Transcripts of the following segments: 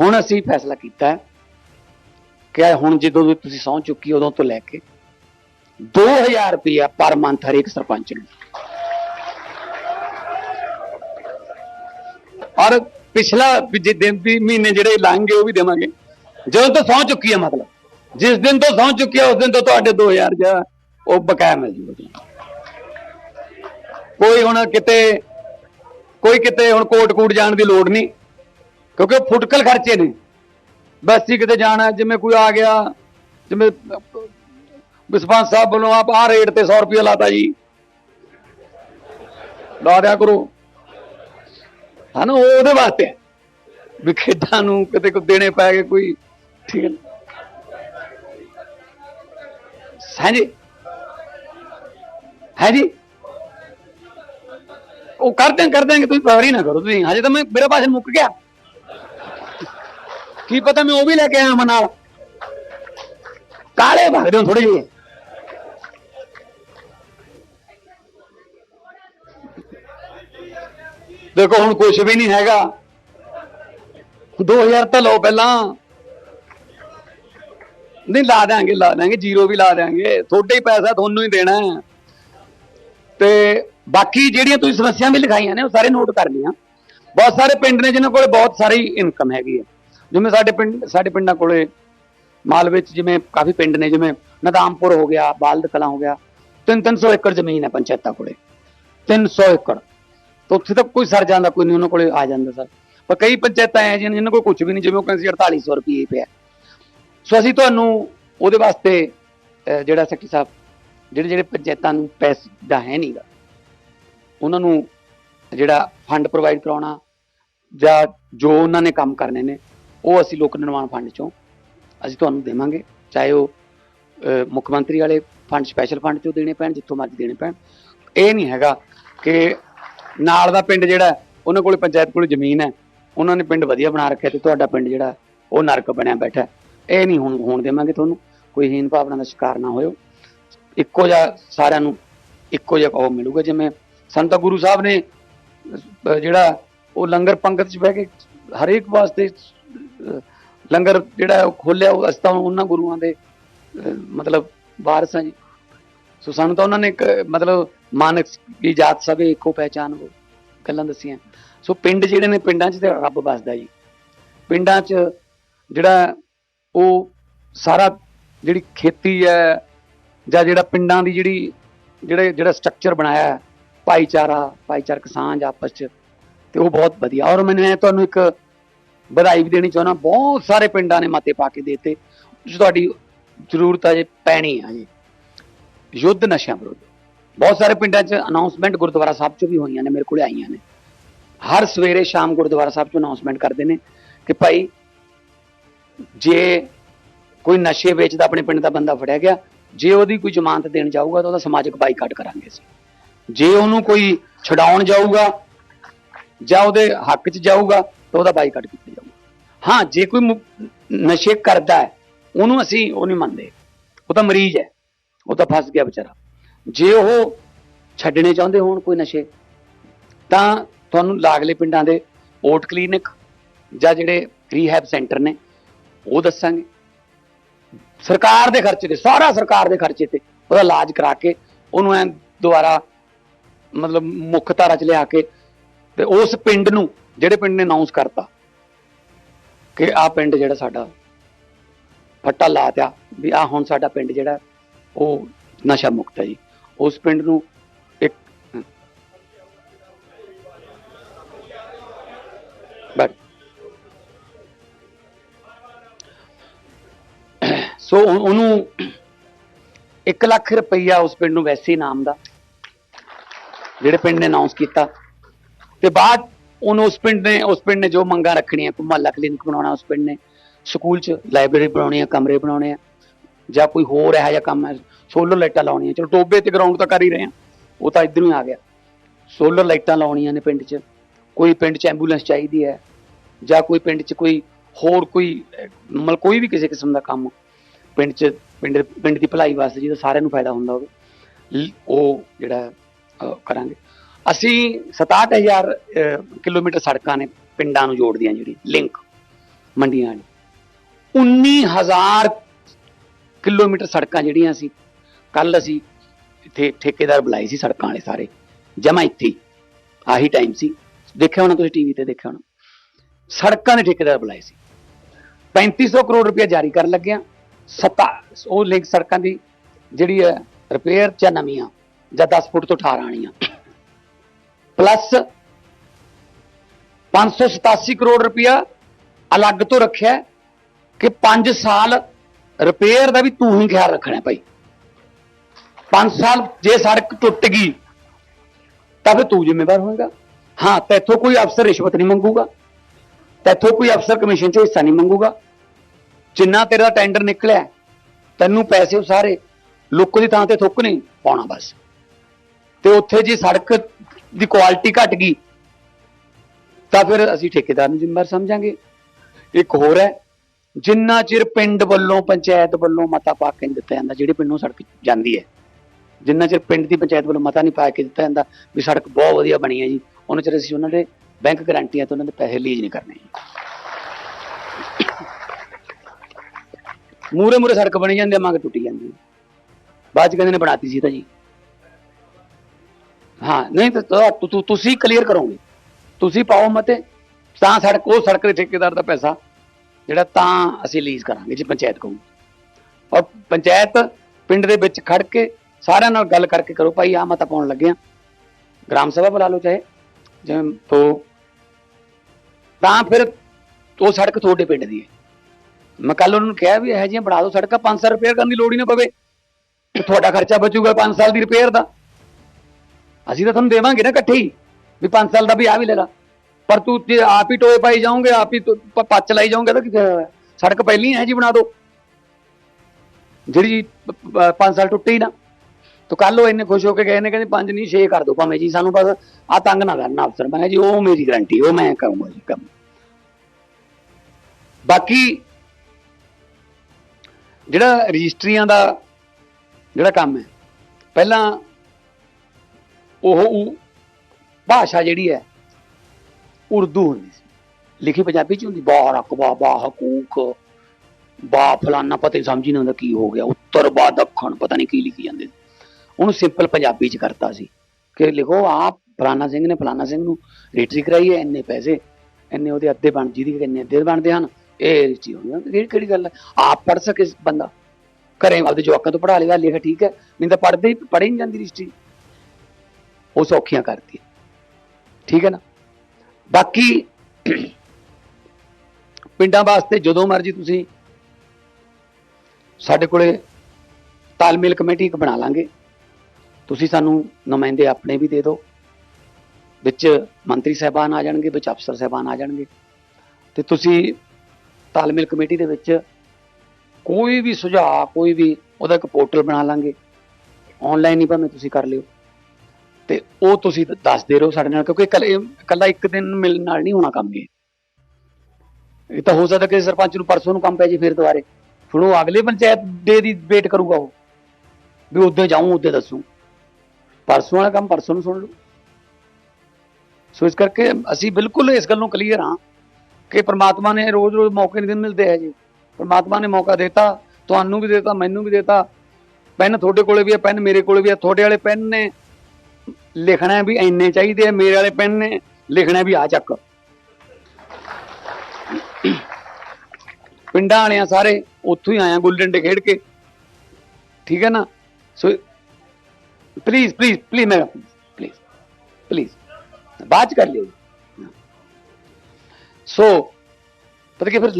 ਹੁਣ ਅਸੀਂ ਫੈਸਲਾ ਕੀਤਾ ਕਿ ਹੁਣ ਜਦੋਂ ਦੀ ਤੁਸੀਂ ਸਹੁੰ ਚੁੱਕੀ ਉਦੋਂ ਤੋਂ ਲੈ ਕੇ 2000 ਰੁਪਇਆ ਪਰ ਮੰਥ ਹਰੇਕ ਸਰਪੰਚ ਨੂੰ। ਔਰ ਪਿਛਲਾ ਜਿਸ ਦਿਨ ਦੀ ਮਹੀਨੇ ਜਿਹੜੇ ਲੰਘੇ ਉਹ ਵੀ ਦੇਵਾਂਗੇ। ਜਦੋਂ ਤੋਂ ਸਹੁੰ ਚੁੱਕੀ ਹੈ ਮਤਲਬ, ਜਿਸ ਦਿਨ ਤੋਂ ਸਹੁੰ ਚੁੱਕੀ ਹੈ, ਉਸ ਦਿਨ ਤੋਂ ਤੁਹਾਡੇ 2000 ਜਿਹੜਾ ਉਹ ਬਕਾਇਆ ਮਿਲ ਜੂਗਾ ਤੁਹਾਨੂੰ। ਕੋਈ ਹੁਣ ਕਿਤੇ, ਕੋਈ ਕਿਤੇ ਹੁਣ ਕੋਟ ਕੂਟ ਜਾਣ ਦੀ ਲੋੜ ਨਹੀਂ। ਕਿਉਂਕਿ ਉਹ ਫੁਟਕਲ ਖਰਚੇ ਨੇ। ਬਸ ਹੀ ਕਿਤੇ ਜਾਣਾ, ਜਿਵੇਂ ਕੋਈ ਆ ਗਿਆ, ਜਿਵੇਂ ਵਿਸਪਾਂ ਸਾਹਿਬ ਵੱਲੋਂ ਆਪ ਆ ਰੇਟ ਤੇ 100 ਰੁਪਏ ਲਾਤਾ ਜੀ। ਲਾ ਦਿਆ ਕਰੋ। ਹਨਾ, ਉਹ ਉਹਦੇ ਵਾਸਤੇ ਵੀ ਖੇਡਾਂ ਨੂੰ ਕਿਤੇ ਕੋ ਦੇਣੇ ਪੈ ਗਏ ਕੋਈ, ਠੀਕ ਹੈ। ਨਾ? ਹਾਂਜੀ ਹੈ ਜੀ? ਉਹ ਕਰ ਕਰਦੇ ਕਰ ਦੇਂਗੇ ਤੁਸੀਂ ਪਰਵਾਹ ਨਾ ਕਰੋ ਤੁਸੀਂ। ਹਜੇ ਤਾਂ ਮੈਂ ਮੇਰਾ ਭਾਸ਼ਣ ਮੁੱਕ ਗਿਆ। ਕੀ ਪਤਾ ਮੈਂ ਉਹ ਵੀ ਲੈ ਕੇ ਆਇਆ ਮਨ ਨਾਲ? ਕਾਲੇ ਭਗਦੇ ਹੋ ਥੋੜੇ ਜਿਹੇ। ਦੇਖੋ, ਹੁਣ ਕੁਝ ਵੀ ਨਹੀਂ ਹੈਗਾ। 2000 ਤਾਂ ਲਓ ਪਹਿਲਾਂ। ਨਹੀਂ, ਲਾ ਦਾਂਗੇ ਲਾ ਦਾਂਗੇ ਜ਼ੀਰੋ ਵੀ ਲਾ ਦਾਂਗੇ ਤੁਹਾਡੇ ਹੀ ਪੈਸਾ ਤੁਹਾਨੂੰ ਹੀ ਦੇਣਾ ਤੇ ਬਾਕੀ ਜਿਹੜੀਆਂ ਤੁਸੀਂ ਸਮੱਸਿਆਵਾਂ ਵੀ ਲਿਖਾਈਆਂ ਨੇ, ਉਹ ਸਾਰੇ ਨੋਟ ਕਰ ਲਈਆਂ ਬਹੁਤ ਸਾਰੇ ਪਿੰਡ ਨੇ, ਜਿਨ੍ਹਾਂ ਕੋਲ ਬਹੁਤ ਸਾਰੀ ਇਨਕਮ ਹੈਗੀ ਹੈ। ਜਿਵੇਂ ਸਾਡੇ ਪਿੰਡ, ਸਾਡੇ ਪਿੰਡਾਂ ਕੋਲੇ ਮਾਲਵੇ ਚ ਜਿਵੇਂ ਕਾਫੀ ਪਿੰਡ ਨੇ, ਜਿਵੇਂ ਨਦਾਮਪੁਰ ਹੋ ਗਿਆ, ਬਾਲਦ ਕਲਾਂ ਹੋ ਗਿਆ 3-300 ਏਕੜ ਜ਼ਮੀਨ ਹੈ ਪੰਚਾਇਤਾਂ ਕੋਲੇ। 300 ਏਕੜ। ਤਾਂ ਉੱਥੇ ਤਾਂ ਕੋਈ ਸਰ ਜਾਂਦਾ, ਕੋਈ ਨਹੀਂ, ਉਹਨਾਂ ਕੋਲੇ ਆ ਜਾਂਦਾ ਸਰ। ਪਰ ਕਈ ਪੰਚਾਇਤਾਂ ਐ ਜਿਹਨਾਂ ਕੋਲ ਕੁਝ ਵੀ ਨਹੀਂ, ਜਿਵੇਂ ਉਹ ਕਹਿੰਦੇ ਸੀ 4800 ਰੁਪਏ ਪਿਆ। ਸੋ ਅਸੀਂ ਤੁਹਾਨੂੰ ਉਹਦੇ ਵਾਸਤੇ ਜਿਹੜਾ ਸੈਕਟਰੀ ਸਾਹਿਬ, ਜਿਹੜੇ ਜਿਹੜੇ ਪੰਚਾਇਤਾਂ ਨੂੰ ਪੈਸੇ ਦਾ ਹੈ ਨਹੀਂਗਾ ਉਹਨਾਂ ਨੂੰ ਜਿਹੜਾ ਫੰਡ ਪ੍ਰੋਵਾਈਡ ਕਰਾਉਣਾ ਜਾਂ ਜੋ ਉਹਨਾਂ ਨੇ ਕੰਮ ਕਰਨੇ ਨੇ ਉਹ ਅਸੀਂ ਲੋਕ ਨਿਰਮਾਣ ਫੰਡ ਚੋਂ ਅਸੀਂ ਤੁਹਾਨੂੰ ਦੇਵਾਂਗੇ, ਚਾਹੇ ਉਹ ਮੁੱਖ ਮੰਤਰੀ ਵਾਲੇ ਫੰਡ ਸਪੈਸ਼ਲ ਫੰਡ ਚੋਂ ਦੇਣੇ ਪੈਣ, ਜਿੱਥੋਂ ਮਰਜ਼ੀ ਦੇਣੇ ਪੈਣ। ਇਹ ਨਹੀਂ ਹੈਗਾ ਕਿ ਨਾਲ ਦਾ ਪਿੰਡ ਜਿਹੜਾ, ਉਹਨਾਂ ਕੋਲ ਪੰਚਾਇਤ ਕੋਲ ਜ਼ਮੀਨ ਹੈ, ਉਹਨਾਂ ਨੇ ਪਿੰਡ ਵਧੀਆ ਬਣਾ ਰੱਖਿਆ ਤੇ ਤੁਹਾਡਾ ਪਿੰਡ ਜਿਹੜਾ, ਉਹ ਨਰਕ ਬਣਿਆ ਬੈਠਾ ਇਹ ਨਹੀਂ ਹੁਣ, ਹੋਣ ਦੇਵਾਂਗੇ ਤੁਹਾਨੂੰ, ਕੋਈ ਹੀਨ ਭਾਵਨਾ ਦਾ ਸ਼ਿਕਾਰ ਨਾ ਹੋਇਓ। ਇੱਕੋ ਜਿਹਾ ਸਾਰਿਆਂ ਨੂੰ, ਇੱਕੋ ਜਿਹਾ ਉਹ ਮਿਲੂਗਾ, ਜਿਵੇਂ ਸੰਤ ਗੁਰੂ ਸਾਹਿਬ ਨੇ ਜਿਹੜਾ ਉਹ ਲੰਗਰ ਪੰਗਤ ਚ ਬਹਿ ਕੇ ਹਰੇਕ ਵਾਸਤੇ ਲੰਗਰ ਜਿਹੜਾ ਉਹ ਖੋਲਿਆ ਉਹ ਅਸੀਂ ਤਾਂ ਉਹਨਾਂ ਗੁਰੂਆਂ ਦੇ ਮਤਲਬ ਵਾਰਸ ਹਾਂ ਜੀ। ਸੋ ਸਾਨੂੰ ਤਾਂ ਉਹਨਾਂ ਨੇ ਮਤਲਬ ਮਾਨਕ ਦੀ ਜਾਤ ਸਭੇ ਇੱਕੋ ਪਹਿਚਾਨ ਉਹ ਗੱਲਾਂ ਦੱਸੀਆਂ। ਸੋ ਪਿੰਡ ਜਿਹੜੇ ਨੇ, ਪਿੰਡਾਂ 'ਚ ਤੇ ਰੱਬ ਵੱਸਦਾ ਜੀ। ਪਿੰਡਾਂ 'ਚ ਜਿਹੜਾ ਉਹ ਸਾਰਾ ਜਿਹੜੀ ਖੇਤੀ ਹੈ ਜਾਂ ਜਿਹੜਾ ਪਿੰਡਾਂ ਦੀ ਜਿਹੜੀ, ਜਿਹੜੇ, ਜਿਹੜਾ ਸਟਰਕਚਰ ਬਣਾਇਆ ਭਾਈਚਾਰਾ, ਭਾਈਚਾਰਕ ਸਾਂਝ ਆਪਸ 'ਚ, ਤੇ ਉਹ ਬਹੁਤ ਵਧੀਆ। ਔਰ ਮੈਨੂੰ ਇਹ ਤੁਹਾਨੂੰ ਇੱਕ ਵਧਾਈ ਵੀ ਦੇਣੀ ਚਾਹੁੰਦਾ। ਬਹੁਤ ਸਾਰੇ ਪਿੰਡਾਂ ਨੇ ਮਤੇ ਪਾ ਕੇ ਦੇਤੇ। ਜੋ ਤੁਹਾਡੀ ਜ਼ਰੂਰਤ ਆ ਜੇ ਪੈਣੀ ਆ ਜੀ। ਯੁੱਧ ਨਸ਼ਿਆਂ ਵਿਰੁੱਧ। ਬਹੁਤ ਸਾਰੇ ਪਿੰਡਾਂ 'ਚ ਅਨਾਉਂਸਮੈਂਟ ਗੁਰਦੁਆਰਾ ਸਾਹਿਬ 'ਚੋਂ ਵੀ ਹੋਈਆਂ ਨੇ, ਮੇਰੇ ਕੋਲੇ ਆਈਆਂ ਨੇ। ਹਰ ਸਵੇਰੇ ਸ਼ਾਮ ਗੁਰਦੁਆਰਾ ਸਾਹਿਬ 'ਚੋਂ ਅਨਾਉਂਸਮੈਂਟ ਕਰਦੇ ਨੇ ਕਿ ਭਾਈ, ਜੇ ਕੋਈ ਨਸ਼ੇ ਵੇਚਦਾ ਆਪਣੇ ਪਿੰਡ ਦਾ ਬੰਦਾ ਫੜਿਆ ਗਿਆ, ਜੇ ਉਹਦੀ ਕੋਈ ਜ਼ਮਾਨਤ ਦੇਣ ਜਾਊਗਾ ਤਾਂ ਉਹਦਾ ਸਮਾਜਿਕ ਬਾਈਕਾਟ ਕਰਾਂਗੇ ਅਸੀਂ। ਜੇ ਉਹਨੂੰ ਕੋਈ ਛਡਾਉਣ ਜਾਊਗਾ ਜਾਂ ਉਹਦੇ ਹੱਕ 'ਚ ਜਾਊਗਾ ਤਾਂ ਉਹਦਾ ਬਾਈਕਾਟ ਕੀਤਾ ਜਾਊਗਾ। ਹਾਂ, ਜੇ ਕੋਈ ਮੁ- ਨਸ਼ੇ ਕਰਦਾ ਹੈ, ਉਹਨੂੰ ਅਸੀਂ ਉਹ ਨਹੀਂ ਮੰਨਦੇ। ਉਹ ਤਾਂ ਮਰੀਜ਼ ਹੈ, ਉਹ ਤਾਂ ਫਸ ਗਿਆ ਵਿਚਾਰਾ। ਜੇ ਉਹ ਛੱਡਣੇ ਚਾਹੁੰਦੇ ਹੋਣ ਕੋਈ ਨਸ਼ੇ, ਤਾਂ ਤੁਹਾਨੂੰ ਲਾਗਲੇ ਪਿੰਡਾਂ ਦੇ ਓਟ ਕਲੀਨਿਕ ਜਾਂ ਜਿਹੜੇ ਰੀਹੈਬ ਸੈਂਟਰ ਨੇ, ਉਹ ਦੱਸਾਂਗੇ। ਸਰਕਾਰ ਦੇ ਖਰਚੇ ਤੇ, ਸਾਰਾ ਸਰਕਾਰ ਦੇ ਖਰਚੇ ਤੇ ਉਹਦਾ ਇਲਾਜ ਕਰਾ ਕੇ ਉਹਨੂੰ ਐ ਦੁਬਾਰਾ ਮਤਲਬ ਮੁੱਖ ਧਾਰਾ ਚ ਲਿਆ ਕੇ ਤੇ ਉਸ ਪਿੰਡ ਨੂੰ, ਜਿਹੜੇ ਪਿੰਡ ਨੇ ਅਨਾਉਂਸ ਕਰਤਾ ਕਿ ਆਹ ਪਿੰਡ ਜਿਹੜਾ ਸਾਡਾ ਫੱਟਾ ਲਾ ਲਾਤਿਆ ਵੀ ਆ ਹੁਣ ਸਾਡਾ ਪਿੰਡ ਜਿਹੜਾ, ਉਹ ਨਸ਼ਾ ਮੁਕਤ ਹੈ ਜੀ। ਉਸ ਪਿੰਡ ਨੂੰ ਇੱਕ ਬਸ। ਸੋ ਉਹਨੂੰ 1 ਲੱਖ ਰੁਪਈਆ ਉਸ ਪਿੰਡ ਨੂੰ ਵੈਸੇ ਇਨਾਮ ਦਾ, ਜਿਹੜੇ ਪਿੰਡ ਨੇ ਅਨਾਉਂਸ ਕੀਤਾ। ਤੇ ਬਾਅਦ ਉਹਨੂੰ ਉਸ ਪਿੰਡ ਨੇ, ਉਸ ਪਿੰਡ ਨੇ ਜੋ ਮੰਗਾਂ ਰੱਖਣੀਆਂ, ਕੋਈ ਮਹੱਲਾ ਕਲੀਨਿਕ ਬਣਾਉਣਾ ਉਸ ਪਿੰਡ ਨੇ, ਸਕੂਲ 'ਚ ਲਾਇਬ੍ਰੇਰੀ ਬਣਾਉਣੀ ਆ, ਕਮਰੇ ਬਣਾਉਣੇ ਆ, ਜਾਂ ਕੋਈ ਹੋਰ ਇਹੋ ਜਿਹਾ ਕੰਮ ਹੈ ਸੋਲਰ ਲਾਈਟਾਂ ਲਾਉਣੀਆਂ, ਚਲੋ ਟੋਬੇ ਤੇ ਗਰਾਊਂਡ ਤਾਂ ਕਰ ਹੀ ਰਹੇ ਆ, ਉਹ ਤਾਂ ਇਧਰੋਂ ਹੀ ਆ ਗਿਆ। ਸੋਲਰ ਲਾਈਟਾਂ ਲਾਉਣੀਆਂ ਨੇ ਪਿੰਡ 'ਚ, ਕੋਈ ਪਿੰਡ 'ਚ ਐਂਬੂਲੈਂਸ ਚਾਹੀਦੀ ਹੈ, ਜਾਂ ਕੋਈ ਪਿੰਡ 'ਚ ਕੋਈ ਹੋਰ ਕੋਈ, ਮਤਲਬ ਕੋਈ ਵੀ ਕਿਸੇ ਕਿਸਮ ਦਾ ਕੰਮ, ਪਿੰਡ 'ਚ, ਪਿੰਡ ਪਿੰਡ ਦੀ ਭਲਾਈ ਵਾਸਤੇ ਜਿਹਦਾ ਸਾਰਿਆਂ ਨੂੰ ਫਾਇਦਾ ਹੁੰਦਾ ਹੋਵੇ ਉਹ ਜਿਹੜਾ ਕਰਾਂਗੇ। ਅਸੀਂ 67000 ਅਹ, ਕਿਲੋਮੀਟਰ ਸੜਕਾਂ ਨੇ ਪਿੰਡਾਂ ਨੂੰ ਜੋੜਦੀਆਂ ਜਿਹੜੀ ਲਿੰਕ ਮੰਡੀਆਂ ਵਾਲੀ 19000 ਕਿਲੋਮੀਟਰ ਸੜਕਾਂ ਜਿਹੜੀਆਂ ਸੀ ਕੱਲ ਅਸੀਂ ਇੱਥੇ ਠੇਕੇਦਾਰ ਬੁਲਾਏ ਸੀ ਸੜਕਾਂ ਵਾਲੇ ਸਾਰੇ ਜਮਾ ਇੱਥੇ ਆਹੀ ਟਾਈਮ ਸੀ। ਦੇਖਿਆ ਹੋਣਾ ਤੁਸੀਂ ਟੀਵੀ ਤੇ ਦੇਖਿਆ ਹੋਣਾ। ਸੜਕਾਂ ਦੇ ਠੇਕੇਦਾਰ ਬੁਲਾਏ ਸੀ। 3500 ਕਰੋੜ ਰੁਪਏ ਜਾਰੀ ਕਰਨ ਲੱਗਿਆ ਸਤਾ ਉਹ ਲਿੰਕ ਸੜਕਾਂ ਦੀ ਜਿਹੜੀ ਹੈ ਰਿਪੇਅਰ ਜਾਂ ਨਵੀਆਂ ਜਾਂ 10 ਫੁੱਟ ਤੋਂ 18 ਆਣੀਆਂ ਪਲੱਸ 587 ਕਰੋੜ ਰੁਪਇਆ ਅਲੱਗ ਤੋਂ ਰੱਖਿਆ ਕਿ 5 ਸਾਲ ਰਿਪੇਅਰ ਦਾ ਵੀ ਤੂੰ ਹੀ ਖਿਆਲ ਰੱਖਣਾ ਭਾਈ। 5 ਸਾਲ ਜੇ ਸੜਕ ਟੁੱਟ ਗਈ, ਤਾਂ ਫਿਰ ਤੂੰ ਜ਼ਿੰਮੇਵਾਰ ਹੋਏਗਾ। ਹਾਂ ਤੈਥੋਂ ਕੋਈ ਅਫਸਰ ਰਿਸ਼ਵਤ ਨਹੀਂ ਮੰਗੂਗਾ। ਤੈਥੋਂ ਕੋਈ ਅਫਸਰ ਕਮਿਸ਼ਨ 'ਚੋਂ ਹਿੱਸਾ ਨਹੀਂ ਮੰਗੂਗਾ। ਜਿੰਨਾ ਤੇਰਾ ਟੈਂਡਰ ਨਿਕਲਿਆ, ਤੈਨੂੰ ਪੈਸੇ ਉਹ ਸਾਰੇ ਲੁੱਕ ਦੀ ਥਾਂ ਤੇ ਥੁੱਕ ਨਹੀਂ, ਪਾਉਣਾ ਬਸ। ਤੇ ਉੱਥੇ ਜੀ ਸੜਕ ਦੀ ਕੁਆਲਿਟੀ ਘਟ ਗਈ, ਤਾਂ ਫਿਰ ਅਸੀਂ ਠੇਕੇਦਾਰ ਨੂੰ ਜ਼ਿੰਮੇਵਾਰ ਸਮਝਾਂਗੇ। ਇੱਕ ਹੋਰ ਹੈ, ਜਿੰਨਾ ਚਿਰ ਪਿੰਡ ਵੱਲੋਂ, ਪੰਚਾਇਤ ਵੱਲੋਂ ਮਤਾ ਪਾ ਕੇ ਨਹੀਂ ਦਿੱਤਾ ਜਾਂਦਾ, ਜਿਹੜੇ ਪਿੰਡ ਸੜਕ ਜਾਂਦੀ ਹੈ, ਜਿੰਨਾ ਚਿਰ ਪਿੰਡ ਦੀ ਪੰਚਾਇਤ ਵੱਲੋਂ ਮਤਾ ਨਹੀਂ ਪਾ ਕੇ ਦਿੱਤਾ ਜਾਂਦਾ ਵੀ ਸੜਕ ਬਹੁਤ ਵਧੀਆ ਬਣੀ ਹੈ ਜੀ, ਉਹਨਾਂ ਚਿਰ ਅਸੀਂ ਉਹਨਾਂ ਦੇ ਬੈਂਕ ਗਾਰੰਟੀਆਂ ਤੋਂ ਉਹਨਾਂ ਦੇ ਪੈਸੇ ਲੀਜ਼ ਨਹੀਂ ਕਰਨੇ ਮੂਰੇ ਮੂਰੇ ਸੜਕ ਬਣੀ ਜਾਂਦੀ ਹੈ, ਮੰਗ ਟੁੱਟੀ ਜਾਂਦੀ ਹੈ। ਬਾਅਦ ਚ ਕਹਿੰਦੇ ਨੇ ਬਣਾਤੀ ਸੀ ਤਾਂ ਜੀ। ਹਾਂ, ਨਹੀਂ ਤਾਂ ਤੁਸੀਂ ਕਲੀਅਰ ਕਰੋਗੇ। ਤੁਸੀਂ ਪਾਓ ਮਤੇ, ਤਾਂ ਸੜਕ ਉਹ ਸੜਕ ਦੇ ਠੇਕੇਦਾਰ ਦਾ ਪੈਸਾ, ਜਿਹੜਾ ਤਾਂ ਅਸੀਂ ਲੀਜ਼ ਕਰਾਂਗੇ ਜੀ ਪੰਚਾਇਤ ਕਹੂਗੀ ਔਰ ਪੰਚਾਇਤ ਪਿੰਡ ਦੇ ਵਿੱਚ ਖੜ ਕੇ ਸਾਰਿਆਂ ਨਾਲ ਗੱਲ ਕਰਕੇ ਕਰੋ, ਭਾਈ ਆ ਮਤਾ ਪਾਉਣ ਲੱਗੇ ਆ। ਗ੍ਰਾਮ ਸਭਾ ਬੁਲਾ ਲਓ ਚਾਹੇ, ਜਿਵੇਂ ਤੋ ਤਾਂ ਫਿਰ ਉਹ ਸੜਕ ਤੁਹਾਡੇ ਪਿੰਡ ਦੀ ਹੈ। ਮੈਂ ਕੱਲ ਉਹਨਾਂ ਨੂੰ ਕਿਹਾ ਵੀ ਇਹੋ ਜਿਹੀਆਂ ਬਣਾ ਦਿਓ ਸੜਕਾਂ 500 ਰਿਪੇਅਰ ਕਰਨ ਦੀ ਲੋੜ ਹੀ ਨਾ ਪਵੇ। ਤੁਹਾਡਾ ਖਰਚਾ ਬਚੂਗਾ 5 ਸਾਲ ਦੀ ਰਿਪੇਅਰ ਦਾ। ਅਸੀਂ ਤਾਂ ਤੁਹਾਨੂੰ ਦੇਵਾਂਗੇ ਨਾ ਇਕੱਠੇ ਹੀ। ਵੀ 5 ਸਾਲ ਦਾ ਵੀ ਆ ਵੀ ਲੈਗਾ ਪਰ ਤੂੰ ਜੇ ਆਪ ਹੀ ਟੋਏ ਪਾਈ ਜਾਓਗੇ, ਆਪ ਹੀ ਪੱਚ ਲਾਈ ਜਾਓਗੇ ਤਾਂ ਕਿੱਥੇ ਸੜਕ ਪਹਿਲੀ ਹੈ ਜੀ ਬਣਾ ਦਿਓ ਜਿਹੜੀ 5 ਸਾਲ ਟੁੱਟੀ ਨਾ। ਤੋ ਕੱਲ ਉਹ ਇੰਨੇ ਖੁਸ਼ ਹੋ ਕੇ ਗਏ ਨੇ, ਕਹਿੰਦੇ ਪੰਜ ਨਹੀਂ 6 ਕਰ ਦਿਓ ਭਾਵੇਂ ਜੀ, ਸਾਨੂੰ ਬਸ ਆ ਤੰਗ ਨਾ ਕਰਨਾ ਅਫਸਰ ਮੈਂ ਕਿਹਾ ਜੀ, ਉਹ ਮੇਰੀ ਗਰੰਟੀ ਉਹ ਮੈਂ ਕਰੂੰਗਾ ਜੀ ਕੰਮ। ਬਾਕੀ ਜਿਹੜਾ ਰਜਿਸਟਰੀਆਂ ਦਾ ਜਿਹੜਾ ਕੰਮ ਹੈ, ਪਹਿਲਾਂ ਉਹ ਭਾਸ਼ਾ ਜਿਹੜੀ ਹੈ, ਉਰਦੂ ਹੁੰਦੀ ਸੀ। ਲਿਖੀ ਪੰਜਾਬੀ ਚ ਹੁੰਦੀ ਬਾ ਰਕਬਾ ਬਾ ਹਕੂਕ ਬਾ ਫਲਾਨਾ ਪਤਾ ਹੀ ਸਮਝ ਹੀ ਨਹੀਂ ਹੁੰਦਾ ਕੀ ਹੋ ਗਿਆ, ਉੱਤਰ ਬਾ ਦੱਖਣ, ਪਤਾ ਨਹੀਂ ਕੀ ਲਿਖੀ ਜਾਂਦੇ ਉਹਨੂੰ ਸਿੰਪਲ ਪੰਜਾਬੀ ਚ ਕਰਤਾ ਸੀ ਕਿ ਲਿਖੋ ਆਪ ਫਲਾਨਾ ਸਿੰਘ ਨੇ ਫਲਾਨਾ ਸਿੰਘ ਨੂੰ ਰਜਿਸਟਰੀ ਕਰਾਈ ਹੈ, ਇੰਨੇ ਪੈਸੇ, ਇੰਨੇ ਉਹਦੇ ਅੱਧੇ ਬਣ, ਜਿਹਦੀ ਕਿੰਨੇ ਅੱਧੇ ਬਣਦੇ ਹਨ, ਇਹ ਰਜਿਸਟਰੀ ਹੁੰਦੀ ਹੈ ਕਿਹੜੀ ਗੱਲ ਹੈ? ਆਪ ਪੜ ਸਕੇ ਬੰਦਾ। ਘਰੇ ਆਪਦੇ ਜਵਾਕਾਂ ਤੋਂ ਪੜਾ ਲਿਆ ਲਿਖ ਠੀਕ ਹੈ। ਨਹੀਂ ਤਾਂ ਪੜਦੇ ਹੀ ਪੜ੍ਹੀ ਨਹੀਂ ਜਾਂਦੀ ਰਜਿਸਟਰੀ ਉਹ ਸੌਖੀਆਂ ਕਰਤੀ ਠੀਕ ਹੈ ਨਾ? ਬਾਕੀ ਪਿੰਡਾਂ ਵਾਸਤੇ ਜਦੋਂ ਮਰਜ਼ੀ ਤੁਸੀਂ ਸਾਡੇ ਕੋਲੇ ਤਾਲਮੇਲ ਕਮੇਟੀ ਇੱਕ ਬਣਾ ਲਾਂਗੇ। ਤੁਸੀਂ ਸਾਨੂੰ ਨੁਮਾਇੰਦੇ ਆਪਣੇ ਵੀ ਦੇ ਦਿਓ। ਵਿੱਚ ਮੰਤਰੀ ਸਾਹਿਬਾਨ ਆ ਜਾਣਗੇ, ਵਿੱਚ ਅਫਸਰ ਸਾਹਿਬਾਨ ਆ ਜਾਣਗੇ। ਤੇ ਤੁਸੀਂ ਤਾਲਮੇਲ ਕਮੇਟੀ ਦੇ ਵਿੱਚ ਕੋਈ ਵੀ ਸੁਝਾਅ, ਕੋਈ ਵੀ ਉਹਦਾ ਇੱਕ ਪੋਰਟਲ ਬਣਾ ਲਾਂਗੇ। ਆਨਲਾਈਨ ਹੀ ਭਾਵੇਂ ਤੁਸੀਂ ਕਰ ਲਿਓ। ਤੇ ਉਹ ਤੁਸੀਂ ਦੱਸਦੇ ਰਹੋ ਸਾਡੇ ਨਾਲ, ਕਿਉਂਕਿ ਇਕੱਲਾ ਇੱਕ ਦਿਨ ਮਿਲਣ ਨਾਲ ਨਹੀਂ ਹੋਣਾ ਕੰਮ ਇਹ। ਇਹ ਤਾਂ ਹੋ ਸਕਦਾ ਕਿ ਸਰਪੰਚ ਨੂੰ ਪਰਸੋਂ ਨੂੰ ਕੰਮ ਪੈ ਜੇ ਫਿਰ ਦੁਬਾਰੇ। ਹੁਣ ਉਹ ਅਗਲੇ ਪੰਚਾਇਤ ਡੇ ਦੀ ਵੇਟ ਕਰੂਗਾ ਉਹ, ਵੀ ਉੱਦੇ ਜਾਊਂ ਉੱਦੇ ਦੱਸੂ। ਪਰਸੋਂ ਵਾਲਾ ਕੰਮ ਪਰਸੋਂ ਨੂੰ ਸੁਣ ਲਓ। ਸੋ ਇਸ ਕਰਕੇ ਅਸੀਂ ਬਿਲਕੁਲ ਇਸ ਗੱਲ ਨੂੰ ਕਲੀਅਰ ਹਾਂ ਕਿ ਪ੍ਰਮਾਤਮਾ ਨੇ ਰੋਜ਼-ਰੋਜ਼ ਮੌਕੇ ਨਹੀਂ ਮਿਲਦੇ ਹੈ ਜੀ। ਪ੍ਰਮਾਤਮਾ ਨੇ ਮੌਕਾ ਦਿੱਤਾ, ਤੁਹਾਨੂੰ ਵੀ ਦਿੱਤਾ, ਮੈਨੂੰ ਵੀ ਦਿੱਤਾ। ਪੈਨ ਤੁਹਾਡੇ ਕੋਲੇ ਵੀ ਹੈ ਪੈਨ ਮੇਰੇ ਕੋਲੇ ਵੀ ਹੈ ਤੁਹਾਡੇ ਵਾਲੇ ਪੈਨ ਨੇ ਲਿਖਣਾ ਵੀ ਇੰਨੇ ਚਾਹੀਦੇ ਆ ਮੇਰੇ ਵਾਲੇ ਪੈਨ ਨੇ, ਲਿਖਣਾ ਵੀ ਆ ਚੱਕ। ਪਿੰਡਾਂ ਵਾਲਿਆਂ ਸਾਰੇ ਉੱਥੋਂ ਹੀ ਆਇਆ ਗੁੱਲੀ ਡੰਡੇ ਖੇਡ ਕੇ। ਠੀਕ ਹੈ ਨਾ? ਸੋ ਪਲੀਜ਼ ਪਲੀਜ਼ ਪਲੀਜ਼ ਮੈਂ ਪਲੀਜ਼ ਪਲੀਜ਼ ਬਾਅਦ ਚ ਕਰ ਲਿਓ। ਸੋ ਪਤਾ ਕੀ ਫਿਰ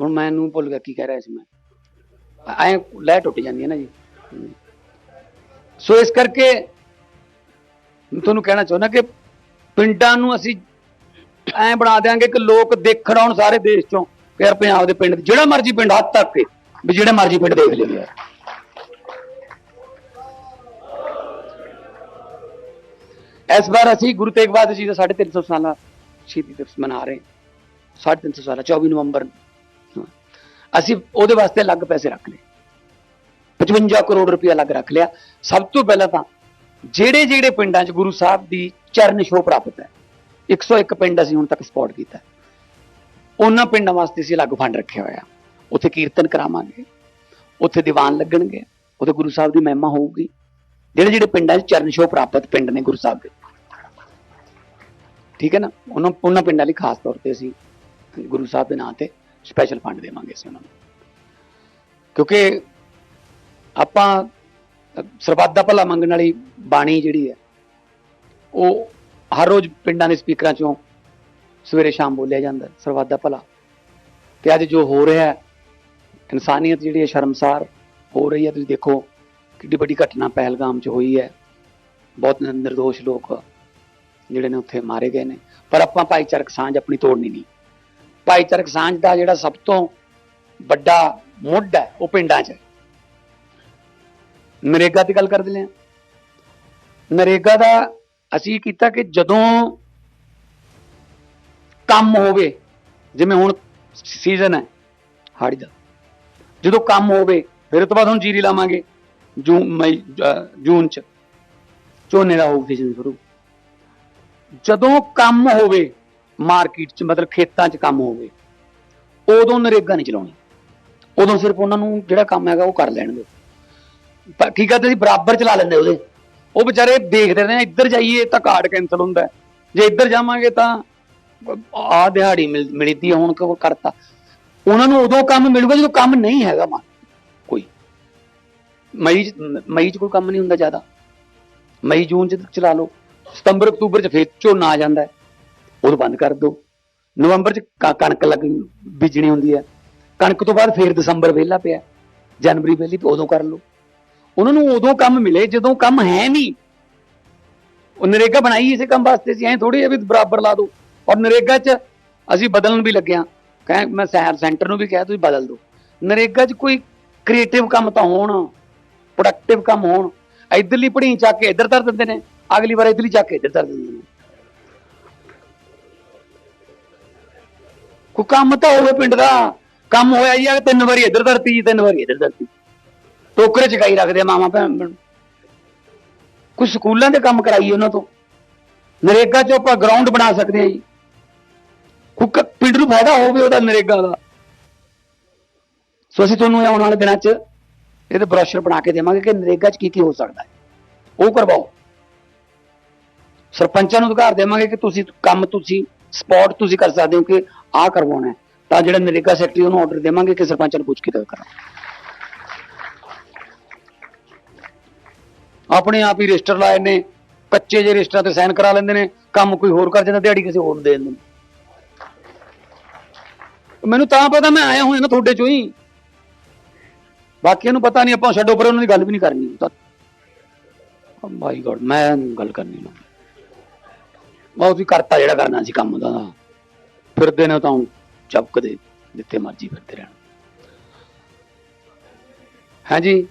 ਹੁਣ ਮੈਨੂੰ ਭੁੱਲ ਗਿਆ ਕੀ ਕਹਿ ਰਿਹਾ ਸੀ ਮੈਂ। ਐ ਲੈ ਟੁੱਟ ਜਾਂਦੀ ਹੈ ਨਾ ਜੀ। ਸੋ ਇਸ ਕਰਕੇ ਤੁਹਾਨੂੰ ਕਹਿਣਾ ਚਾਹੁੰਦਾ ਕਿ ਪਿੰਡਾਂ ਨੂੰ ਅਸੀਂ ਐ ਬਣਾ ਦਿਆਂਗੇ ਕਿ ਲੋਕ ਦੇਖਣ ਆਉਣ ਸਾਰੇ ਦੇਸ਼ ਚੋਂ ਕਿ ਯਾਰ ਪੰਜਾਬ ਦੇ ਪਿੰਡ, ਜਿਹੜਾ ਮਰਜ਼ੀ ਪਿੰਡ ਹੱਦ ਤੱਕ ਕੇ ਵੀ ਜਿਹੜਾ ਮਰਜ਼ੀ ਪਿੰਡ ਦੇਖ ਲਿਓ ਯਾਰ ਇਸ ਵਾਰ ਅਸੀਂ ਗੁਰੂ ਤੇਗ ਬਹਾਦਰ ਜੀ ਦਾ 350 ਸਾਲਾ ਸ਼ਹੀਦੀ ਦਿਵਸ ਮਨਾ ਰਹੇ ਹਾਂ। 350 ਸਾਲਾ 24 ਨਵੰਬਰ ਨੂੰ। ਅਸੀਂ ਉਹਦੇ ਵਾਸਤੇ ਅਲੱਗ ਪੈਸੇ ਰੱਖ ਲਏ। 55 ਕਰੋੜ ਰੁਪਏ ਅਲੱਗ ਰੱਖ ਲਿਆ। ਸਭ ਤੋਂ ਪਹਿਲਾਂ ਤਾਂ ਜਿਹੜੇ ਜਿਹੜੇ ਪਿੰਡਾਂ 'ਚ ਗੁਰੂ ਸਾਹਿਬ ਦੀ ਚਰਨ ਛੋਹ ਪ੍ਰਾਪਤ ਹੈ 101 ਪਿੰਡ ਅਸੀਂ ਹੁਣ ਤੱਕ ਸਪੋਰਟ ਕੀਤਾ ਉਹਨਾਂ ਪਿੰਡਾਂ ਵਾਸਤੇ ਅਸੀਂ ਅਲੱਗ ਫੰਡ ਰੱਖਿਆ ਹੋਇਆ। ਉੱਥੇ ਕੀਰਤਨ ਕਰਾਵਾਂਗੇ, ਉੱਥੇ ਦੀਵਾਨ ਲੱਗਣਗੇ, ਉੱਥੇ ਗੁਰੂ ਸਾਹਿਬ ਦੀ ਮਹਿਮਾ ਹੋਊਗੀ। ਜਿਹੜੇ ਜਿਹੜੇ ਪਿੰਡਾਂ 'ਚ ਚਰਨ ਛੋਹ ਪ੍ਰਾਪਤ ਪਿੰਡ ਨੇ ਗੁਰੂ ਸਾਹਿਬ ਦੇ। ਠੀਕ ਹੈ ਨਾ? ਉਹਨਾਂ ਉਹਨਾਂ ਪਿੰਡਾਂ ਲਈ ਖਾਸ ਤੌਰ ਤੇ ਅਸੀਂ ਗੁਰੂ ਸਾਹਿਬ ਦੇ ਨਾਂ ਤੇ ਸਪੈਸ਼ਲ ਫੰਡ ਦੇਵਾਂਗੇ ਅਸੀਂ ਉਹਨਾਂ ਨੂੰ। ਕਿਉਂਕਿ ਆਪਾਂ ਸਰਬੱਤ ਦਾ ਭਲਾ ਮੰਗਣ ਵਾਲੀ ਬਾਣੀ ਜਿਹੜੀ ਹੈ, ਉਹ ਹਰ ਰੋਜ਼ ਪਿੰਡਾਂ ਦੇ ਸਪੀਕਰਾਂ ਚੋਂ ਸਵੇਰੇ ਸ਼ਾਮ ਬੋਲਿਆ ਜਾਂਦਾ ਸਰਬੱਤ ਦਾ ਭਲਾ। ਤੇ ਅੱਜ ਜੋ ਹੋ ਰਿਹਾ ਹੈ, ਇਨਸਾਨੀਅਤ ਜਿਹੜੀ ਹੈ ਸ਼ਰਮਸਾਰ ਹੋ ਰਹੀ ਹੈ, ਤੁਸੀਂ ਦੇਖੋ ਕਿੱਡੀ ਵੱਡੀ ਘਟਨਾ ਪਹਿਲਗਾਮ 'ਚ ਹੋਈ ਹੈ। ਬਹੁਤ ਨਿਰਦੋਸ਼ ਲੋਕ ਜਿਹੜੇ ਨੇ ਉੱਥੇ ਮਾਰੇ ਗਏ ਨੇ। ਪਰ ਆਪਾਂ ਭਾਈਚਾਰਕ ਸਾਂਝ ਆਪਣੀ ਤੋੜਨੀ ਨਹੀਂ। ਭਾਈਚਾਰਕ ਸਾਂਝ ਦਾ ਜਿਹੜਾ ਸਭ ਤੋਂ ਵੱਡਾ ਮੁੱਢ ਹੈ, ਉਹ ਪਿੰਡਾਂ 'ਚ ਹੈ। ਨਰੇਗਾ ਦੀ ਗੱਲ ਕਰਦੇ ਹਾਂ ਨਰੇਗਾ ਦਾ ਅਸੀਂ ਕੀਤਾ ਕਿ ਜਦੋਂ ਕੰਮ ਹੋਵੇ, ਜਿਵੇਂ ਹੁਣ ਸੀਜ਼ਨ ਹੈ, ਹਾੜੀ ਦਾ। ਜਦੋਂ ਕੰਮ ਹੋਵੇ, ਫਿਰ ਉਹ ਤੋਂ ਬਾਅਦ ਹੁਣ ਜੀਰੀ ਲਾਵਾਂਗੇ ਜੂਨ ਮਈ ਜੂਨ ਚ। ਝੋਨੇ ਦਾ ਹੋਊ ਸੀਜ਼ਨ ਸ਼ੁਰੂ। ਜਦੋਂ ਕੰਮ ਹੋਵੇ ਮਾਰਕੀਟ ਚ, ਮਤਲਬ ਖੇਤਾਂ ਚ ਕੰਮ ਹੋਵੇ, ਉਦੋਂ ਨਰੇਗਾ ਨਹੀਂ ਚਲਾਉਣੀ। ਉਦੋਂ ਸਿਰਫ ਉਹਨਾਂ ਨੂੰ ਜਿਹੜਾ ਕੰਮ ਹੈਗਾ ਉਹ ਕਰ ਲੈਣਗੇ ਠੀਕ ਕੀ ਕਰਦੇ ਸੀ? ਬਰਾਬਰ ਚਲਾ ਲੈਂਦੇ ਉਹਦੇ। ਉਹ ਵਿਚਾਰੇ ਦੇਖਦੇ ਨੇ, ਇੱਧਰ ਜਾਈਏ ਤਾਂ ਕਾਰਡ ਕੈਨਸਲ ਹੁੰਦਾ ਜੇ ਇੱਧਰ ਜਾਵਾਂਗੇ ਤਾਂ ਆ ਦਿਹਾੜੀ ਮਿਲ, ਮਿਲਦੀ ਹੈ, ਹੁਣ ਕਿਉਂ ਕਰਤਾ? ਉਹਨਾਂ ਨੂੰ ਉਦੋਂ ਕੰਮ ਮਿਲੂਗਾ ਜਦੋਂ ਕੰਮ ਨਹੀਂ ਹੈਗਾ ਮਾ ਕੋਈ। ਮਈ ਚ ਮਈ ਚ ਕੋਈ ਕੰਮ ਨਹੀਂ ਹੁੰਦਾ ਜ਼ਿਆਦਾ। ਮਈ, ਜੂਨ ਚ ਚਲਾ ਲਓ। ਸਤੰਬਰ, ਅਕਤੂਬਰ ਚ ਫੇਰ ਝੋਨਾ ਆ ਜਾਂਦਾ ਹੈ। ਉਦੋਂ ਬੰਦ ਕਰ ਦਿਓ। ਨਵੰਬਰ ਚ ਕ- ਕਣਕ ਲੱਗ ਬੀਜਣੀ ਹੁੰਦੀ ਹੈ। ਕਣਕ ਤੋਂ ਬਾਅਦ ਫੇਰ ਦਸੰਬਰ ਵਿਹਲਾ ਪਿਆ ਜਨਵਰੀ ਵਿਹਲੀ ਉਦੋਂ ਕਰ ਲਓ। ਉਹਨਾਂ ਨੂੰ ਉਦੋਂ ਕੰਮ ਮਿਲੇ ਜਦੋਂ ਕੰਮ ਹੈ ਨਹੀਂ। ਉਹ ਨਰੇਗਾ ਬਣਾਈ ਇਸੇ ਕੰਮ ਵਾਸਤੇ ਸੀ, ਐਂ ਥੋੜੀ ਵੀ ਬਰਾਬਰ ਲਾ ਦੋ। ਔਰ ਨਰੇਗਾ 'ਚ ਅਸੀਂ ਬਦਲਣ ਵੀ ਲੱਗਿਆ। ਕਹੇ, ਮੈਂ ਸ਼ਹਿਰ ਸੈਂਟਰ ਨੂੰ ਵੀ ਕਿਹਾ, ਤੁਸੀਂ ਬਦਲ ਦਿਓ ਨਰੇਗਾ 'ਚ ਕੋਈ ਕ੍ਰੀਏਟਿਵ ਕੰਮ ਤਾਂ ਹੋਣ ਪ੍ਰੋਡਕਟਿਵ ਕੰਮ ਹੋਣ। ਇਧਰਲੀ ਪੜੀ ਚੱਕ ਕੇ ਇੱਧਰ ਧਰ ਦਿੰਦੇ ਨੇ, ਅਗਲੀ ਵਾਰ ਇਧਰਲੀ ਚੱਕ ਕੇ ਇੱਧਰ ਧਰ ਦਿੰਦੇ ਨੇ। ਕੋਈ ਕੰਮ ਤਾਂ ਹੋਵੇ ਪਿੰਡ ਦਾ। ਕੰਮ ਹੋਇਆ ਜੀ ਆ, ਤਿੰਨ ਵਾਰੀ ਇੱਧਰ ਧਰਤੀ ਜੀ ਤਿੰਨ ਵਾਰੀ ਇੱਧਰ ਧਰਤੀ। ਟੋਕਰੇ ਚਕਾਈ ਰੱਖਦੇ ਆ ਮਾਮਾ ਭੈਣ ਕੋਈ ਸਕੂਲਾਂ ਦੇ ਕੰਮ ਕਰਾਈਏ ਉਹਨਾਂ ਤੋਂ। ਨਰੇਗਾ 'ਚ ਆਪਾਂ ਗਰਾਊਂਡ ਬਣਾ ਸਕਦੇ ਆ ਜੀ। ਕੋਈ ਪਿੰਡ ਨੂੰ ਫਾਇਦਾ ਹੋਵੇ ਉਹਦਾ ਨਰੇਗਾ ਦਾ। ਸੋ ਅਸੀਂ ਤੁਹਾਨੂੰ ਆਉਣ ਵਾਲੇ ਦਿਨਾਂ 'ਚ ਇਹਦੇ ਬ੍ਰੋਸ਼ਰ ਬਣਾ ਕੇ ਦੇਵਾਂਗੇ ਕਿ ਨਰੇਗਾ 'ਚ ਕੀ ਕੀ ਹੋ ਸਕਦਾ ਹੈ। ਉਹ ਕਰਵਾਓ। ਸਰਪੰਚਾਂ ਨੂੰ ਅਧਿਕਾਰ ਦੇਵਾਂਗੇ ਕਿ ਤੁਸੀਂ ਕੰਮ, ਤੁਸੀਂ ਸਪੌਟ ਤੁਸੀਂ ਕਰ ਸਕਦੇ ਹੋ ਕਿ ਆਹ ਕਰਵਾਉਣਾ ਤਾਂ ਜਿਹੜਾ ਨਰੇਗਾ ਸੈਕਟਰੀ ਉਹਨੂੰ ਆਰਡਰ ਦੇਵਾਂਗੇ ਕਿ ਸਰਪੰਚਾਂ ਨੂੰ ਪੁੱਛ ਕੇ ਦੇ ਕਰਾਂ ਆਪਣੇ ਆਪ ਹੀ ਰਜਿਸਟਰ ਲਾਏ ਨੇ, ਕੱਚੇ ਜੇ ਰਜਿਸਟਰਾਂ ਤੇ ਸਾਈਨ ਕਰਾ ਲੈਂਦੇ ਨੇ, ਕੰਮ ਕੋਈ ਹੋਰ ਕਰ ਜਾਂਦਾ, ਦਿਹਾੜੀ ਕਿਸੇ ਹੋਰ ਨੂੰ ਦੇ ਦਿੰਦੇ ਨੇ। ਮੈਨੂੰ ਤਾਂ ਪਤਾ ਮੈਂ ਆਇਆ ਹੋਇਆ ਨਾ ਤੁਹਾਡੇ ਚੋਂ ਹੀ। ਬਾਕੀਆਂ ਨੂੰ ਪਤਾ ਨਹੀਂ, ਆਪਾਂ ਛੱਡੋ, ਪਰ ਉਹਨਾਂ ਦੀ ਗੱਲ ਵੀ ਨਹੀਂ ਕਰਨੀ। ਤਾਂ ਮਾਈ ਗॉड ਮੈਂ ਗੱਲ ਕਰਨੀ ਨਾ ਬਹੁਤ ਹੀ ਕਰਤਾ ਜਿਹੜਾ ਕਰਨਾ ਸੀ ਕੰਮ ਦਾ। ਫਿਰਦੇ ਨੇ ਤਾਂ ਹੁਣ ਚਪਕਦੇ ਜਿੱਥੇ ਮਰਜ਼ੀ ਫਿਰਦੇ ਰਹਿਣ। ਹਾਂਜੀ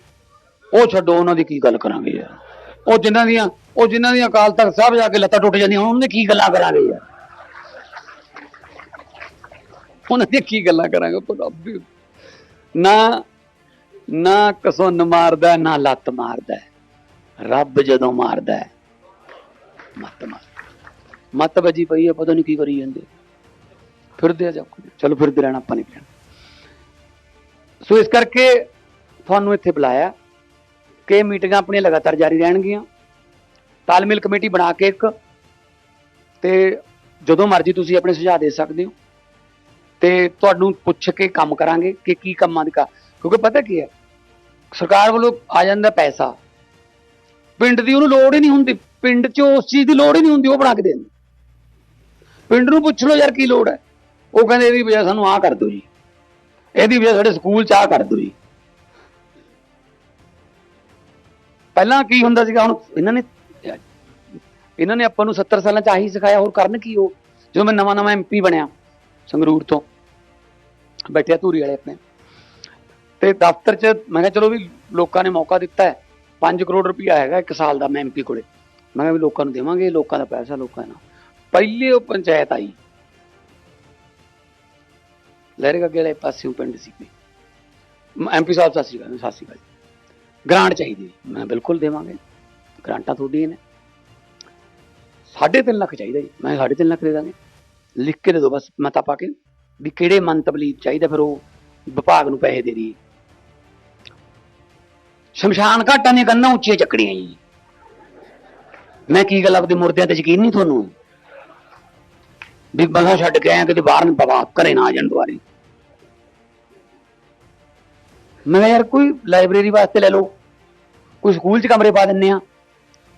ਉਹ ਛੱਡੋ ਉਹਨਾਂ ਦੀ ਕੀ ਗੱਲ ਕਰਾਂਗੇ ਯਾਰ? ਉਹ ਜਿਨ੍ਹਾਂ ਦੀਆਂ ਉਹ ਜਿਨ੍ਹਾਂ ਦੀਆਂ ਅਕਾਲ ਤਖਤ ਸਾਹਿਬ ਜਾ ਕੇ ਲੱਤਾਂ ਟੁੱਟ ਜਾਂਦੀਆਂ ਉਹਨਾਂ ਦੀ ਕੀ ਗੱਲਾਂ ਕਰਾਂਗੇ ਯਾਰ? ਉਹਨਾਂ ਦੀ ਕੀ ਗੱਲਾਂ ਕਰਾਂਗੇ ਪਰ ਰੱਬ ਨਾ ਨਾ ਕਸੁੰਨ ਮਾਰਦਾ ਨਾ ਲੱਤ ਮਾਰਦਾ। ਰੱਬ ਜਦੋਂ ਮਾਰਦਾ ਹੈ, ਮੱਤ ਮਾਰ। ਮੱਤ ਵੱਜੀ ਪਈ ਹੈ ਪਤਾ ਨਹੀਂ ਕੀ ਕਰੀ ਜਾਂਦੇ। ਫਿਰਦੇ ਆ ਜਾ ਚਲੋ ਫਿਰਦੇ ਰਹਿਣਾ ਆਪਾਂ ਨਹੀਂ ਕਹਿਣਾ ਸੋ ਇਸ ਕਰਕੇ ਤੁਹਾਨੂੰ ਇੱਥੇ ਬੁਲਾਇਆ। ਕਿ ਮੀਟਿੰਗਾਂ ਆਪਣੀਆਂ ਲਗਾਤਾਰ ਜਾਰੀ ਰਹਿਣਗੀਆਂ। ਤਾਲਮੇਲ ਕਮੇਟੀ ਬਣਾ ਕੇ ਇੱਕ ਤੇ ਜਦੋਂ ਮਰਜ਼ੀ ਤੁਸੀਂ ਆਪਣੇ ਸੁਝਾਅ ਦੇ ਸਕਦੇ ਹੋ। ਤੇ ਤੁਹਾਨੂੰ ਪੁੱਛ ਕੇ ਕੰਮ ਕਰਾਂਗੇ ਕਿ ਕੀ ਕੰਮਾਂ ਦੀ ਕਾ ਕਿਉਂਕਿ ਪਤਾ ਕੀ ਹੈ, ਸਰਕਾਰ ਵੱਲੋਂ ਆ ਜਾਂਦਾ ਪੈਸਾ। ਪਿੰਡ ਦੀ ਉਹਨੂੰ ਲੋੜ ਹੀ ਨਹੀਂ ਹੁੰਦੀ। ਪਿੰਡ 'ਚ ਉਸ ਚੀਜ਼ ਦੀ ਲੋੜ ਹੀ ਨਹੀਂ ਹੁੰਦੀ, ਉਹ ਬਣਾ ਕੇ ਦੇ ਪਿੰਡ ਨੂੰ ਪੁੱਛ ਲਓ ਯਾਰ ਕੀ ਲੋੜ ਹੈ। ਉਹ ਕਹਿੰਦੇ ਇਹਦੀ ਵਜ੍ਹਾ ਸਾਨੂੰ ਆਹ ਕਰ ਦਿਓ ਜੀ। ਇਹਦੀ ਵਜ੍ਹਾ ਸਾਡੇ ਸਕੂਲ 'ਚ ਆਹ ਕਰ ਦਿਓ ਜੀ। ਪਹਿਲਾਂ ਕੀ ਹੁੰਦਾ ਸੀਗਾ? ਹੁਣ ਇਹਨਾਂ ਨੇ ਇਹਨਾਂ ਨੇ ਆਪਾਂ ਨੂੰ 70 ਸਾਲਾਂ 'ਚ ਆਹੀ ਸਿਖਾਇਆ, ਹੋਰ ਕਰਨ ਕੀ ਉਹ? ਜਦੋਂ ਮੈਂ ਨਵਾਂ ਨਵਾਂ ਐਮਪੀ ਬਣਿਆ, ਸੰਗਰੂਰ ਤੋਂ, ਬੈਠਿਆ ਧੂਰੀ ਵਾਲੇ ਆਪਣੇ। ਤੇ ਦਫ਼ਤਰ 'ਚ ਮੈਂ ਕਿਹਾ, ਚਲੋ ਵੀ ਲੋਕਾਂ ਨੇ ਮੌਕਾ ਦਿੱਤਾ ਹੈ। 5 ਕਰੋੜ ਰੁਪਇਆ ਹੈਗਾ ਇੱਕ ਸਾਲ ਦਾ ਮੈਂ ਐਮਪੀ ਕੋਲੇ। ਮੈਂ ਕਿਹਾ ਵੀ ਲੋਕਾਂ ਨੂੰ ਦੇਵਾਂਗੇ, ਲੋਕਾਂ ਦਾ ਪੈਸਾ, ਲੋਕਾਂ ਦਾ। ਪਹਿਲੇ ਉਹ ਪੰਚਾਇਤ ਆਈ। ਲਹਿਰੇਗਾ ਅੱਗੇ ਵਾਲੇ ਪਾਸਿਓਂ ਪਿੰਡ ਸੀ ਕੋਈ ਐਮਪੀ ਸਾਹਿਬ, ਸਤਿ ਸ਼੍ਰੀ ਅਕਾਲ, ਸਤਿ ਸ਼੍ਰੀ ਅਕਾਲ ਗ੍ਰਾਂਟ ਚਾਹੀਦੀ ਮੈਂ ਬਿਲਕੁਲ ਦੇਵਾਂਗੇ। ਗ੍ਰਾਂਟਾਂ ਤੁਹਾਡੀਆਂ ਨੇ। 3.5 ਲੱਖ ਚਾਹੀਦਾ ਜੀ। ਮੈਂ 3.5 ਲੱਖ ਦੇ ਦਾਂਗੇ। ਲਿਖ ਕੇ ਦੇ ਦਿਓ ਬਸ ਮਤਾ ਪਾ ਕੇ ਵੀ ਕਿਹੜੇ ਮੰਤਬਲੀ ਚਾਹੀਦਾ, ਫਿਰ ਉਹ ਵਿਭਾਗ ਨੂੰ ਪੈਸੇ ਦੇ ਦੀ ਸ਼ਮਸ਼ਾਨ ਘਾਟਾਂ ਦੀਆਂ ਗੰਨਾਂ ਉੱਚੀਆਂ ਚੱਕੜੀਆਂ ਜੀ। ਮੈਂ ਕੀ ਗੱਲ ਆਪਦੇ ਮੁਰਦਿਆਂ ਤੇ ਯਕੀਨ ਨਹੀਂ ਤੁਹਾਨੂੰ? ਵੀ ਬੰਦਾ ਛੱਡ ਕੇ ਆਇਆ, ਕਿਤੇ ਬਾਹਰ ਨੂੰ ਪਵਾ ਘਰੇ ਨਾ ਆ ਜਾਣ ਦੁਆਰੇ ਮੈਂ ਕਿਹਾ ਯਾਰ ਕੋਈ ਲਾਇਬ੍ਰੇਰੀ ਵਾਸਤੇ ਲੈ ਲਓ। ਕੋਈ ਸਕੂਲ 'ਚ ਕਮਰੇ ਪਾ ਦਿੰਨੇ ਆ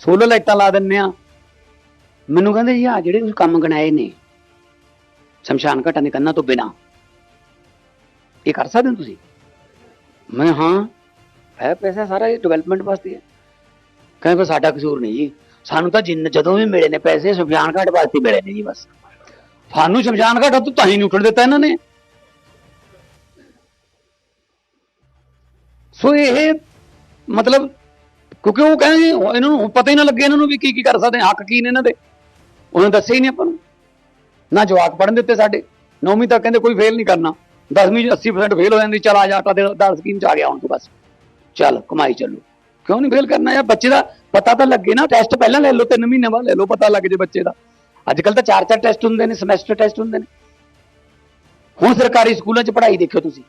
ਸੋਲਰ ਲਾਈਟਾਂ ਲਾ ਦਿੰਨੇ ਆ। ਮੈਨੂੰ ਕਹਿੰਦੇ ਜੀ, ਆ ਜਿਹੜੇ ਤੁਸੀਂ ਕੰਮ ਗਣਾਏ ਨੇ, ਸ਼ਮਸ਼ਾਨ ਘਾਟਾਂ ਦੇ ਕੰਨਾਂ ਤੋਂ ਬਿਨਾ, ਇਹ ਕਰ ਸਕਦੇ ਹੋ ਤੁਸੀਂ? ਮੈਂ ਹਾਂ, ਹੈ ਪੈਸਾ ਸਾਰਾ ਇਹ ਡਿਵੈਲਪਮੈਂਟ ਵਾਸਤੇ ਹੈ। ਕਹਿੰਦੇ ਪਰ ਸਾਡਾ ਕਸੂਰ ਨਹੀਂ ਜੀ। ਸਾਨੂੰ ਤਾਂ ਜਿੰਨ ਜਦੋਂ ਵੀ ਮਿਲੇ ਨੇ ਪੈਸੇ, ਸ਼ਮਸ਼ਾਨ ਘਾਟ ਵਾਸਤੇ ਮਿਲੇ ਨੇ ਜੀ ਬਸ। ਸਾਨੂੰ ਸ਼ਮਸ਼ਾਨ ਘਾਟ ਤੋਂ ਤਾਂ ਹੀ ਨਹੀਂ ਉੱਠਣ ਦਿੱਤਾ ਇਹਨਾਂ ਨੇ। ਸੋ ਇਹ ਮਤਲਬ, ਕਿਉਂਕਿ ਉਹ ਕਹਿੰਦੇ ਇਹਨਾਂ ਨੂੰ ਪਤਾ ਹੀ ਨਾ ਲੱਗੇ ਇਹਨਾਂ ਨੂੰ ਵੀ ਕੀ ਕੀ ਕਰ ਸਕਦੇ, ਹੱਕ ਕੀ ਨੇ ਇਹਨਾਂ ਦੇ। ਉਹਨਾਂ ਨੇ ਦੱਸਿਆ ਹੀ ਨਹੀਂ ਆਪਾਂ ਨੂੰ। ਨਾ ਜਵਾਕ ਪੜਨ ਦਿੱਤੇ ਸਾਡੇ ਨੌਵੀਂ ਤੱਕ ਕਹਿੰਦੇ ਕੋਈ ਫੇਲ ਨਹੀਂ ਕਰਨਾ। 10ਵੀਂ 'ਚ 80% ਫੇਲ ਹੋ ਜਾਂਦੀ, ਚਲ ਆ ਜਾ ਤਾਂ ਦਾਲ ਸਕੀਮ ਚ ਆ ਗਿਆ ਹੁਣ ਤੂੰ ਬਸ। ਚੱਲ, ਕਮਾਈ ਚੱਲੋ। ਕਿਉਂ ਨਹੀਂ ਫੇਲ ਕਰਨਾ ਯਾਰ? ਬੱਚੇ ਦਾ ਪਤਾ ਤਾਂ ਲੱਗੇ ਨਾ ਟੈਸਟ ਪਹਿਲਾਂ ਲੈ ਲਓ 3 ਮਹੀਨੇ ਬਾਅਦ ਲੈ ਲਓ, ਪਤਾ ਲੱਗ ਜੇ ਬੱਚੇ ਦਾ। ਅੱਜ ਕੱਲ ਤਾਂ ਚਾਰ ਚਾਰ ਟੈਸਟ ਹੁੰਦੇ ਨੇ ਸਮੈਸਟਰ ਟੈਸਟ ਹੁੰਦੇ ਨੇ। ਹੁਣ ਸਰਕਾਰੀ ਸਕੂਲਾਂ 'ਚ ਪੜ੍ਹਾਈ ਦੇਖਿਓ ਤੁਸੀਂ।